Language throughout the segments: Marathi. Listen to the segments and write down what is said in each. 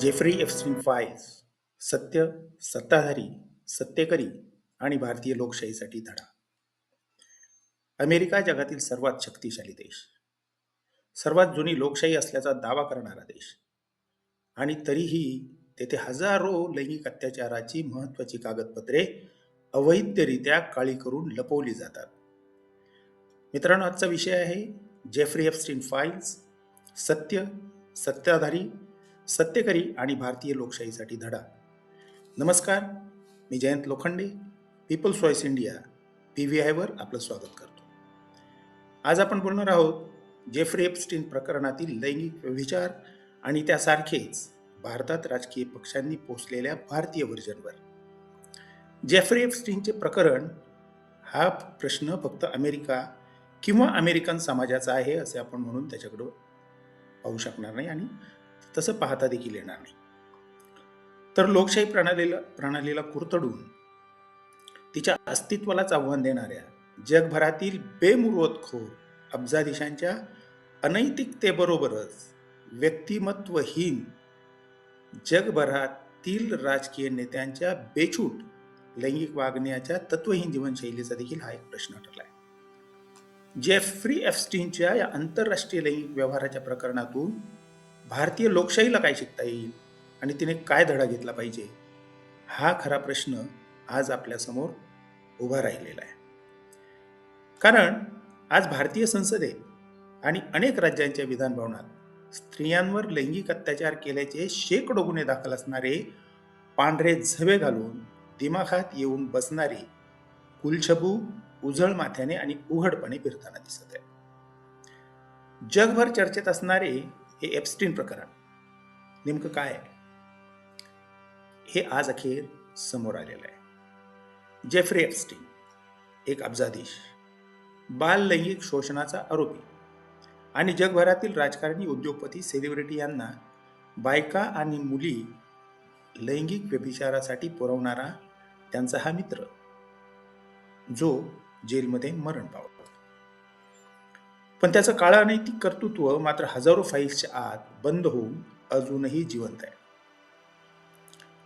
जेफ्री एफस्टीन फाईल्स सत्य सत्ताधारी सत्तेकरी आणि भारतीय लोकशाहीसाठी धडा. अमेरिका जगातील सर्वात शक्तिशाली देश. सर्वात जुनी लोकशाही असल्याचा दावा करणारा देश. आणि तरीही तेथे हजारो लैंगिक अत्याचाराची महत्वाची कागदपत्रे अवैधरित्या काळी करून लपवली जातात. मित्रांनो आजचा विषय आहे जेफ्री एफस्टीन फाईल्स सत्य सत्ताधारी सत्यकरी आणि भारतीय लोकशाहीसाठी धडा. नमस्कार मी Jayant Lokhande people's voice India P V आयवर आपलं स्वागत करतो. आज आपण बोलणार आहोत जेफ्री एपस्टीन प्रकरणातील लैंगिक विचार आणि त्यासारखेच भारतात राजकीय पक्षांनी पोचलेल्या भारतीय व्हर्जनवर. जेफ्री एपस्टीनचे प्रकरण हा प्रश्न फक्त अमेरिका किंवा अमेरिकन समाजाचा आहे असे आपण म्हणून त्याच्याकडं पाहू शकणार नाही आणि तसं पाहता देखील येणार नाही. तर लोकशाही प्रणालीला प्रणालीला कुरतडून तिच्या अस्तित्वालाच आव्हान देणाऱ्या जगभरातील बेमुरवतखोर अब्जाधीशांच्या अनैतिकतेबरोबरच व्यक्तिमत्वहीन जगभरातील राजकीय नेत्यांच्या बेछूट लैंगिक वागण्याच्या तत्वहीन जीवनशैलीचा देखील हा एक प्रश्न ठरला आहे जेफ्री एफस्टीनच्या या आंतरराष्ट्रीय लैंगिक व्यवहाराच्या प्रकरणातून भारतीय लोकशाहीला काय शिकता येईल? आणि तिने काय धडा घेतला पाहिजे? हा खरा प्रश्न आज आपल्यासमोर उभा राहिलेला आहे. कारण आज भारतीय संसदेत आणि अनेक राज्यांच्या विधानभवनात स्त्रियांवर लैंगिक अत्याचार केल्याचे शेकडो गुन्हे दाखल असणारे पांढरे झवे घालून दिमाखात येऊन बसणारे कुलछबू उजळ माथ्याने आणि उघडपणे फिरताना दिसत आहे जगभर चर्चेत असणारे हे एप्स्टीन प्रकरण. नेमकं काय हे आज अखेर समोर आलेलं आहे. जेफ्री एप्स्टीन एक अब्जाधीश बाल लैंगिक शोषणाचा आरोपी आणि जगभरातील राजकारणी उद्योगपती सेलिब्रिटी यांना बायका आणि मुली लैंगिक व्यभिचारासाठी पुरवणारा त्यांचा हा मित्र जो जेलमध्ये मरण पावला. पण त्याचं काळा अनैतिक कर्तृत्व मात्र हजारो फाईल्सच्या आत बंद होऊन अजूनही जिवंत आहे.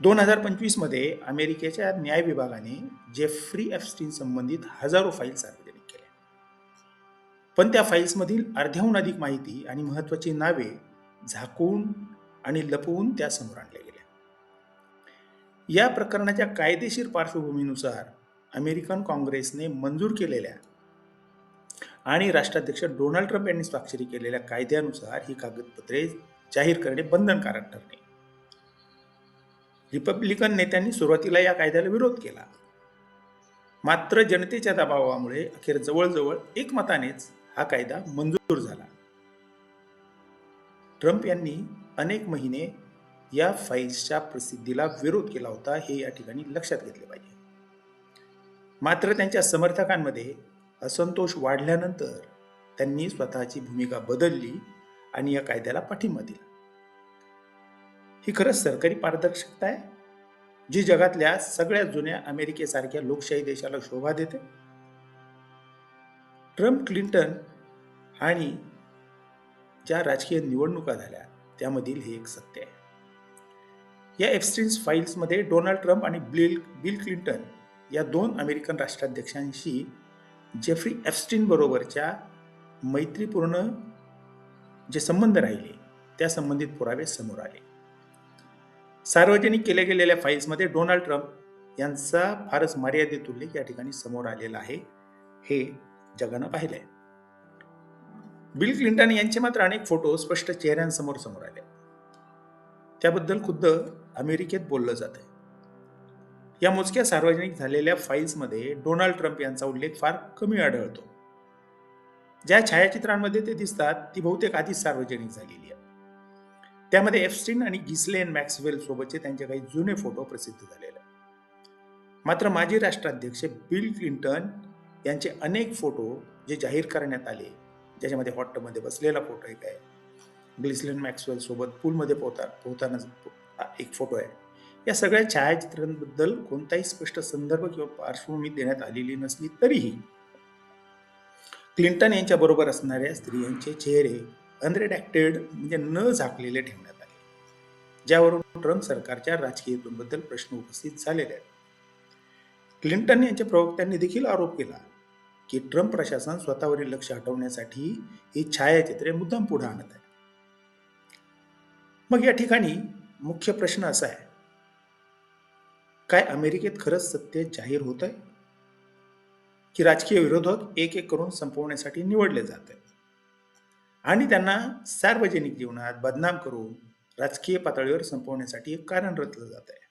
दोन हजार पंचवीसमध्ये अमेरिकेच्या न्याय विभागाने जेफ्री एफस्टीन संबंधित हजारो फाईल्स सार्वजनिक केल्या पण त्या फाईल्समधील अर्ध्याहून अधिक माहिती आणि महत्वाची नावे झाकून आणि लपवून त्या समोर आणल्या गेल्या. या प्रकरणाच्या कायदेशीर पार्श्वभूमीनुसार अमेरिकन काँग्रेसने मंजूर केलेल्या आणि राष्ट्राध्यक्ष डोनाल्ड ट्रम्प यांनी स्वाक्षरी केलेल्या कायद्यानुसार ही कागदपत्रे जाहीर करणे बंधनकारक ठरणे रिपब्लिकन नेत्यांनी सुरुवातीला या कायद्याला विरोध केला. मात्र जनतेच्या दबावामुळे अखेर जवळजवळ एकमतानेच हा कायदा मंजूर झाला. ट्रम्प यांनी अनेक महिने या फाईल्सच्या प्रसिद्धीला विरोध केला होता हे या ठिकाणी लक्षात घेतले पाहिजे. मात्र त्यांच्या समर्थकांमध्ये असंतोष वाढल्यानंतर त्यांनी स्वतःची भूमिका बदलली आणि या कायद्याला पाठिंबा दिला. ही खरंच सरकारी पारदर्शकता आहे जी जगातल्या सगळ्या जुन्या अमेरिकेसारख्या लोकशाही देशाला शोभा देते. ट्रम्प क्लिंटन आणि ज्या राजकीय निवडणुका झाल्या त्यामधील हे एक सत्य आहे. या एफस्टीन्स फाईल्समध्ये डोनाल्ड ट्रम्प आणि बिल बिल क्लिंटन या दोन अमेरिकन राष्ट्राध्यक्षांशी जेफ्री एफस्टीन बरोबरच्या मैत्रीपूर्ण जे संबंध राहिले त्या संबंधित पुरावे समोर आले. सार्वजनिक केल्या गेलेल्या फाईल्समध्ये डोनाल्ड ट्रम्प यांचा फारच मर्यादित उल्लेख या ठिकाणी समोर आलेला आहे. हे जगानं पाहिलंय. बिल क्लिंटन यांचे मात्र अनेक फोटो स्पष्ट चेहऱ्यांसमोर समोर आले. त्याबद्दल खुद्द अमेरिकेत बोललं जात आहे या मोजक्या सार्वजनिक झालेल्या फाईल्समध्ये डोनाल्ड ट्रम्प यांचा उल्लेख फार कमी आढळतो. ज्या छायाचित्रांमध्ये ते दिसतात ती बहुतेक आधीच सार्वजनिक झालेली आहे. त्यामध्ये एफस्टीन आणि गिस्लेन मॅक्सवेल सोबतचे त्यांचे काही जुने फोटो प्रसिद्ध झालेले मात्र माजी राष्ट्राध्यक्ष बिल क्लिंटन यांचे अनेक फोटो जे जाहीर करण्यात आले ज्याच्यामध्ये हॉटमध्ये बसलेला फोटो एक आहे. ग्लिस्लेन मॅक्सवेल सोबत पूलमध्ये पोहता पोहताना एक फोटो आहे. या सगळ्या छायाचित्रांबद्दल कोणताही स्पष्ट संदर्भ किंवा पार्श्वभूमी देण्यात आलेली नसली तरीही क्लिंटन यांच्या बरोबर असणाऱ्या स्त्रियांचे चेहरे अनरेडॅक्टेड म्हणजे न झाकलेले ठेवण्यात आले ज्यावरून ट्रम्प सरकारच्या राजकीय प्रश्न उपस्थित झालेले आहेत. क्लिंटन यांच्या प्रवक्त्यांनी देखील आरोप केला की ट्रम्प प्रशासन स्वतःवरील लक्ष हटवण्यासाठी ही छायाचित्रे मुद्दाम पुढे आणत आहे मग या ठिकाणी मुख्य प्रश्न असा आहे काय अमेरिकेत खरंच सत्य जाहीर होत आहे की राजकीय विरोधक एक एक करून संपवण्यासाठी निवडले जात आहेत. आणि त्यांना सार्वजनिक जीवनात बदनाम करून राजकीय पातळीवर संपवण्यासाठी एक कारण रचलं जात आहे.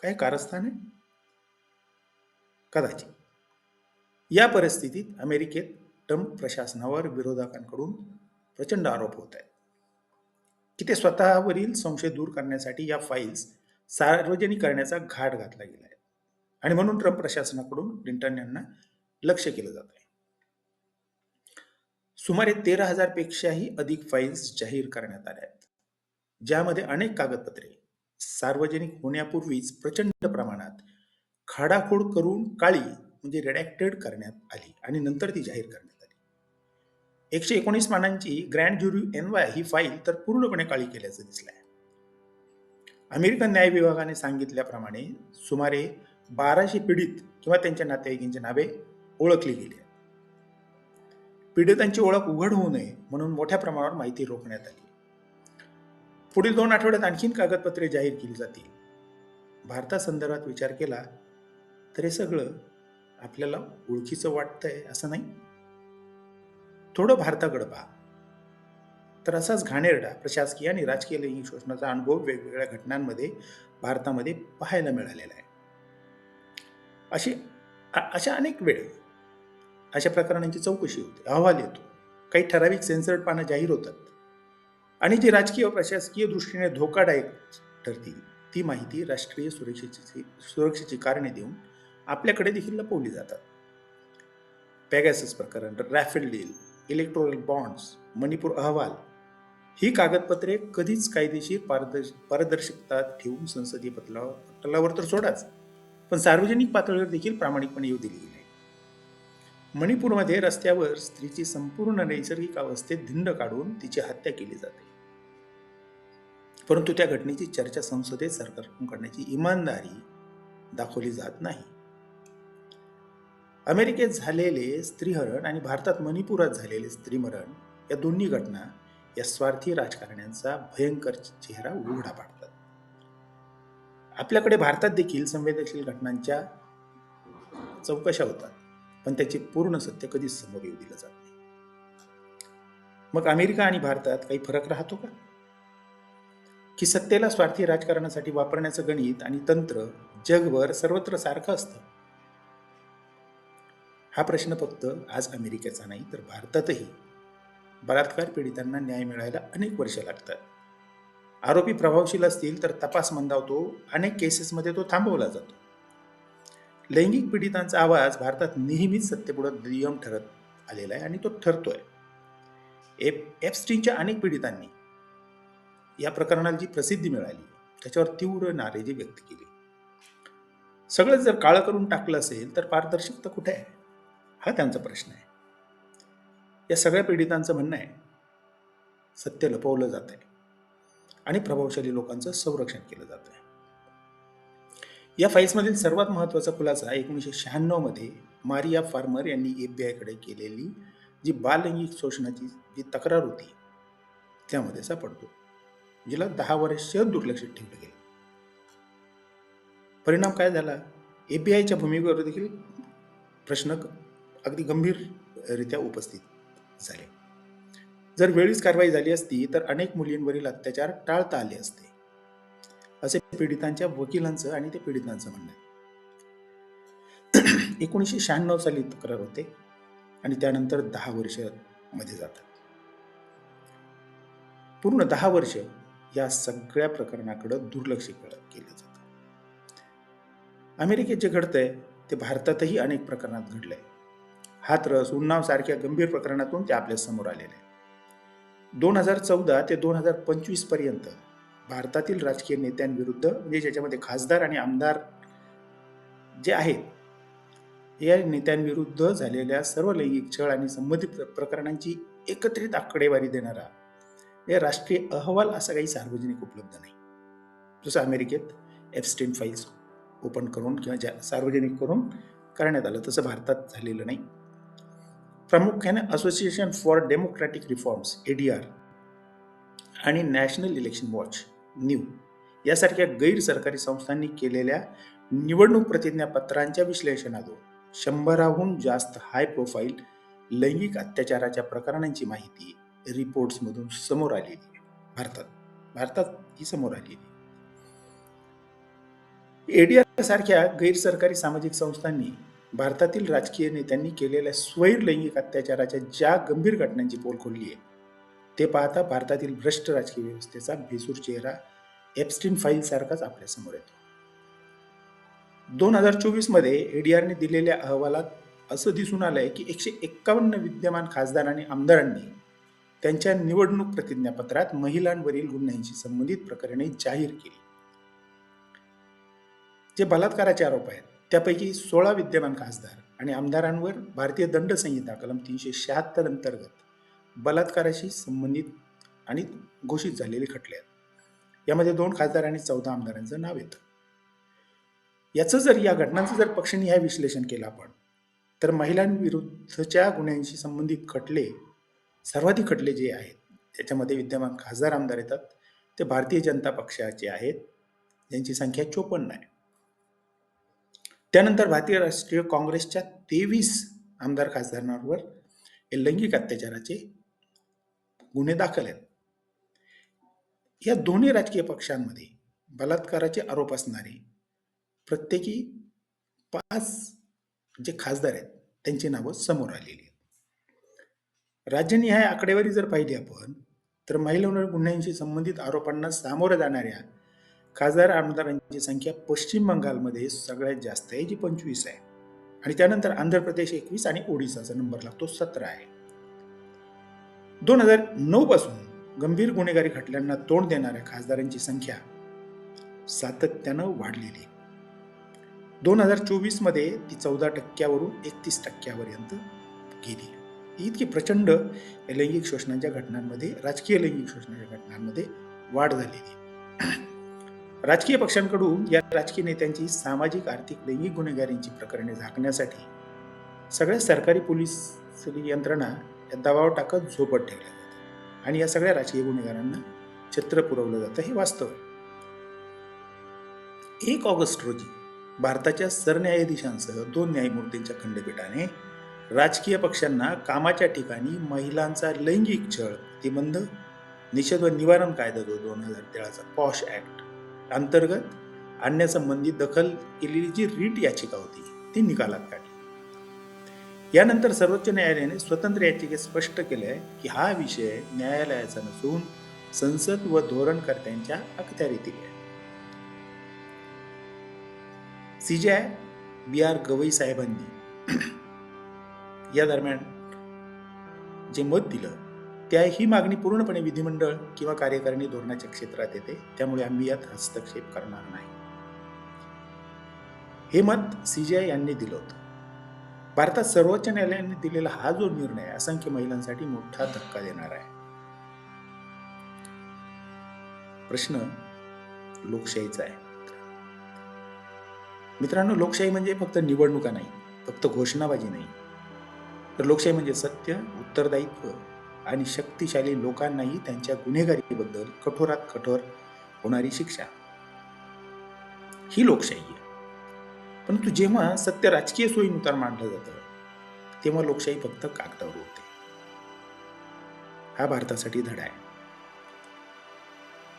काय कारस्थान आहे? कदाचित. या परिस्थितीत अमेरिकेत ट्रम्प प्रशासनावर विरोधकांकडून प्रचंड आरोप होत आहेत. की ते स्वतःवरील संशय दूर करण्यासाठी या फाईल्स सार्वजनिक करण्याचा घाट घातला गेला आहे. आणि म्हणून ट्रम्प प्रशासनाकडून क्लिंटन यांना लक्ष केलं जात आहे. सुमारे तेरा हजार पेक्षाही अधिक फाईल्स जाहीर करण्यात आल्या आहेत. ज्यामध्ये अनेक कागदपत्रे सार्वजनिक होण्यापूर्वीच प्रचंड प्रमाणात खाडाखोड करून काळी म्हणजे रेडॅक्टेड करण्यात आली आणि नंतर ती जाहीर करण्यात आली. एकशे एकोणीस मानांची ग्रँड ज्युरी एन वाय ही फाईल तर पूर्णपणे काळी केल्याचं दिसलंय. अमेरिकन न्याय विभागाने सांगितल्याप्रमाणे सुमारे बाराशे पीडित किंवा त्यांच्या नातेवाईकांची नावे ओळखली गेली पीडितांची ओळख उघड होऊ नये म्हणून मोठ्या प्रमाणावर माहिती रोखण्यात आली. पुढील दोन आठवड्यात आणखीन कागदपत्रे जाहीर केली जातील. भारतासंदर्भात विचार केला तर हे सगळं आपल्याला ओळखीचं वाटतंय असं नाही. थोडं भारताकडं पहा. तर असाच घाणेरडा प्रशासकीय आणि राजकीय लैंगिक शोषणाचा अनुभव वेगवेगळ्या घटनांमध्ये भारतामध्ये पाहायला मिळालेला आहे. अशी अशा अनेक वेळ अशा प्रकरणांची चौकशी होते अहवाल येतो. काही ठराविक सेन्सर्ड पानं जाहीर होतात. आणि जी राजकीय व प्रशासकीय दृष्टीने धोकादायक ठरतील ती माहिती राष्ट्रीय सुरक्षेची सुरक्षेची कारणे देऊन आपल्याकडे देखील लपवली जातात. पॅगॅसस प्रकरण Rafale deal electoral bonds Manipur अहवाल ही कागदपत्रे कधीच कायदेशीर पारदर्श पारदर्शकता ठेवून संसदीय पटला पटलावर तर सोडाच. पण सार्वजनिक पातळीवर देखील प्रामाणिकपणे येऊ दिली गेली मणिपूरमध्ये रस्त्यावर स्त्रीची संपूर्ण नैसर्गिक अवस्थेत धिंड काढून तिची हत्या केली जाते. परंतु त्या घटनेची चर्चा संसदेत सरकारकडून करण्याची इमानदारी दाखवली जात नाही. अमेरिकेत झालेले स्त्रीहरण आणि भारतात मणिपुरात झालेले स्त्रीमरण या दोन्ही घटना या स्वार्थी राजकारण्यांचा भयंकर चेहरा उघडा पाडतात. आपल्याकडे भारतात देखील संवेदनशील घटनांच्या चौकशा होतात पण त्याचे पूर्ण सत्य कधीच समोर येऊ दिलं जात नाही. मग अमेरिका आणि भारतात काही फरक राहतो का? की सत्तेला स्वार्थी राजकारणासाठी वापरण्याचं गणित आणि तंत्र जगभर सर्वत्र सारखं असतं? हा प्रश्न फक्त आज अमेरिकेचा नाही तर भारतातही. बलात्कार पीडितांना न्याय मिळायला अनेक वर्ष लागतात. आरोपी प्रभावशील असतील तर तपास मंदावतो अनेक केसेसमध्ये तो थांबवला जातो. लैंगिक पीडितांचा आवाज भारतात नेहमीच सत्तेपुढे दुय्यम ठरत आलेला आहे आणि तो ठरतोय. एप एफस्टीनच्या अनेक पीडितांनी या प्रकरणाला जी प्रसिद्धी मिळाली त्याच्यावर तीव्र नारेजी व्यक्त केली. सगळं जर काळं करून टाकलं असेल तर पारदर्शकता कुठे आहे? हा त्यांचा प्रश्न आहे. या सगळ्या पीडितांचं म्हणणं आहे. सत्य लपवलं जात आहे आणि प्रभावशाली लोकांचं संरक्षण केलं जात आहे या फाईल्समधील सर्वात महत्त्वाचा खुलासा एकोणीसशे शहाण्णवमध्ये मारिया फार्मर यांनी एफ बी आयकडे केलेली जी बाललैंगिक शोषणाची जी तक्रार होती त्यामध्ये सापडतो जिला दहा वर्ष दुर्लक्षित ठेवलं गेलं. परिणाम काय झाला? एफ बी आयच्या भूमिकेवर देखील प्रश्न अगदी गंभीररित्या उपस्थित झाले. जर वेळीच कारवाई झाली असती तर अनेक मुलींवरील अत्याचार टाळता आले असते. असे पीडितांच्या वकिलांचं आणि ते पीडितांचं म्हणणं आहे. एकोणीसशे शहाण्णव साली तक्रार होते आणि त्यानंतर दहा वर्षमध्ये जातात. पूर्ण दहा वर्ष या सगळ्या प्रकरणाकडं दुर्लक्ष केलं केलं जातं. अमेरिकेत जे घडतंय ते भारतातही अनेक प्रकरणात घडलंय. हातरस उन्नावसारख्या गंभीर प्रकरणातून ते आपल्यासमोर आलेले. दोन हजार चौदा ते दोन हजार पंचवीसपर्यंत भारतातील राजकीय नेत्यांविरुद्ध म्हणजे ज्याच्यामध्ये खासदार आणि आमदार जे आहेत या नेत्यांविरुद्ध झालेल्या सर्व लैंगिक छळ आणि संबंधित प्र- प्रकरणांची एकत्रित आकडेवारी देणारा या राष्ट्रीय अहवाल असा काही सार्वजनिक उपलब्ध नाही. जसं अमेरिकेत एफस्टीन फाईल्स ओपन करून किंवा ज्या सार्वजनिक करून करण्यात आलं तसं भारतात झालेलं नाही. प्रामुख्याने association for democratic reforms A D R आणि नॅशनल इलेक्शन वॉच न्यू यासारख्या गैर सरकारी संस्थांनी केलेल्या निवडणूक प्रतिज्ञापत्रांच्या विश्लेषणातून शंभराहून जास्त हाय प्रोफाईल लैंगिक अत्याचाराच्या प्रकरणांची माहिती रिपोर्ट्समधून समोर आलेली. भारतात भारतात ही समोर आलेली. एडीआर सारख्या गैरसरकारी सामाजिक संस्थांनी भारतातील राजकीय नेत्यांनी केलेल्या स्वैर लैंगिक अत्याचाराच्या ज्या गंभीर घटनांची पोल खोलली आहे ते पाहता भारतातील भ्रष्ट राजकीय व्यवस्थेचा भेसूर चेहरा एप्स्टीन फाईल सारखाच आपल्यासमोर येतो. दोन हजार चोवीसमध्ये एडीआरने दिलेल्या अहवालात असं दिसून आलंय की एकशे एक्कावन्न विद्यमान खासदार आणि आमदारांनी त्यांच्या निवडणूक प्रतिज्ञापत्रात महिलांवरील गुन्ह्यांशी संबंधित प्रकरणे जाहीर केली. जे बलात्काराचे आरोप आहेत त्यापैकी सोळा विद्यमान खासदार आणि आमदारांवर भारतीय दंड संहिता कलम तीनशे शहात्तर अंतर्गत बलात्काराशी संबंधित आणि घोषित झालेले खटले आहेत. यामध्ये दोन खासदार आणि चौदा आमदारांचं नाव येतं. याचं जर या घटनांचं जर पक्षनिहाय विश्लेषण केलं आपण तर महिलांविरुद्धच्या गुन्ह्यांशी संबंधित खटले सर्वाधिक खटले जे आहेत त्याच्यामध्ये विद्यमान खासदार आमदार येतात. ते भारतीय जनता पक्षाचे आहेत. ज्यांची संख्या चोपन्न आहे. त्यानंतर भारतीय राष्ट्रीय काँग्रेसच्या तेवीस आमदार खासदारांवर हे लैंगिक अत्याचाराचे गुन्हे दाखल आहेत. या दोन्ही राजकीय पक्षांमध्ये बलात्काराचे आरोप असणारे प्रत्येकी पाच जे खासदार आहेत त्यांची नावं समोर आलेली आहेत. राज्यनिहाय आकडेवारी जर पाहिली आपण तर महिलांवर गुन्ह्यांशी संबंधित आरोपांना सामोरं जाणाऱ्या खासदार आमदारांची संख्या पश्चिम बंगालमध्ये सगळ्यात जास्त आहे जी पंचवीस आहे. आणि त्यानंतर आंध्र प्रदेश एकवीस आणि ओडिसाचा नंबर लागतो सतरा आहे. दोन हजार नऊ पासून गंभीर गुन्हेगारी खटल्यांना तोंड देणाऱ्या खासदारांची संख्या सातत्यानं वाढलेली दोन हजार चोवीसमध्ये ती चौदा टक्क्यावरून एकतीस टक्क्यापर्यंत गेली. इतकी प्रचंड लैंगिक शोषणाच्या घटनांमध्ये राजकीय लैंगिक शोषणाच्या घटनांमध्ये वाढ झालेली राजकीय पक्षांकडून या राजकीय नेत्यांची सामाजिक आर्थिक लैंगिक गुन्हेगारींची प्रकरणे झाकण्यासाठी सगळ्या सरकारी पोलीस यंत्रणा या दबाव टाकत झोपत ठेवल्या जातात. आणि या सगळ्या राजकीय गुन्हेगारांना छत्र पुरवलं जातं हे वास्तव आहे. एक ऑगस्ट रोजी भारताच्या सरन्यायाधीशांसह दोन न्यायमूर्तींच्या खंडपीठाने राजकीय पक्षांना कामाच्या ठिकाणी महिलांचा लैंगिक छळ प्रतिबंध निषेध व निवारण कायदा जो दोन हजार तेराचा पॉश ऍक्ट अंतर्गत आणण्यासंबंधी दखल केलेली जी रीट याचिका होती ती निकालात काढली. यानंतर सर्वोच्च न्यायालयाने स्वतंत्र याचिकेत स्पष्ट केले आहे की हा विषय न्यायालयाचा नसून संसद व धोरणकर्त्यांच्या अखत्यारीतील आहे. सीजीआय बी आर गवई साहेबांनी या दरम्यान जे मत दिलं त्या ही मागणी पूर्णपणे विधिमंडळ किंवा कार्यकारिणी धोरणाच्या क्षेत्रात येते. त्यामुळे आम्ही यात हस्तक्षेप करणार नाही. हे मत सीजीआय यांनी दिलं होतं. भारतात सर्वोच्च न्यायालयाने दिलेला हा जो निर्णय असंख्य महिलांसाठी मोठा धक्का देणार आहे. प्रश्न लोकशाहीचा आहे. मित्रांनो लोकशाही म्हणजे फक्त निवडणुका नाही फक्त घोषणाबाजी नाही. तर लोकशाही म्हणजे सत्य उत्तरदायित्व आणि शक्तिशाली लोकांनाही त्यांच्या गुन्हेगारीबद्दल कठोरात कठोर होणारी शिक्षा. ही लोकशाही आहे. परंतु जेव्हा सत्य राजकीय सोयीनुसार मांडलं जातं तेव्हा लोकशाही फक्त कागदावर होते हा भारतासाठी धडा आहे.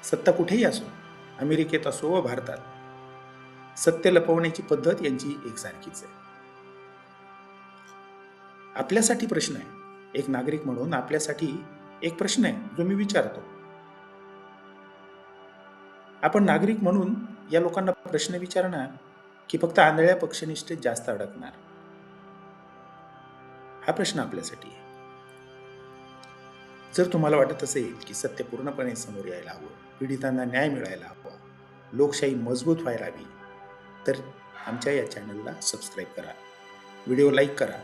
सत्ता कुठेही असो अमेरिकेत असो व भारतात सत्य लपवण्याची पद्धत यांची एकसारखीच आहे. आपल्यासाठी प्रश्न आहे एक नागरिक म्हणून आपल्यासाठी एक प्रश्न आहे जो मी विचारतो. आपण नागरिक म्हणून या लोकांना प्रश्न विचारणार की फक्त आंधळ्या पक्षनिष्ठेत जास्त अडकणार? हा प्रश्न आपल्यासाठी आहे. जर तुम्हाला वाटत असेल की सत्य पूर्णपणे समोर यायला हवं पीडितांना न्याय मिळायला हवा लोकशाही मजबूत व्हायला हवी तर आमच्या या चॅनलला सबस्क्राईब करा. व्हिडिओ लाईक करा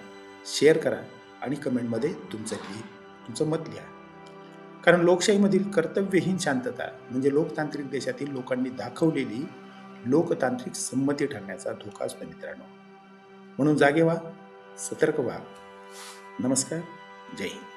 शेअर करा आणि कमेंटमध्ये तुमचं लिहि तुमचं मत लिहा. कारण लोकशाहीमधील कर्तव्यहीन शांतता म्हणजे लोकतांत्रिक देशातील लोकांनी दाखवलेली लोकतांत्रिक संमती ठरण्याचा धोका असतो मित्रांनो. म्हणून जागे व्हा सतर्क व्हा. नमस्कार जय हिंद.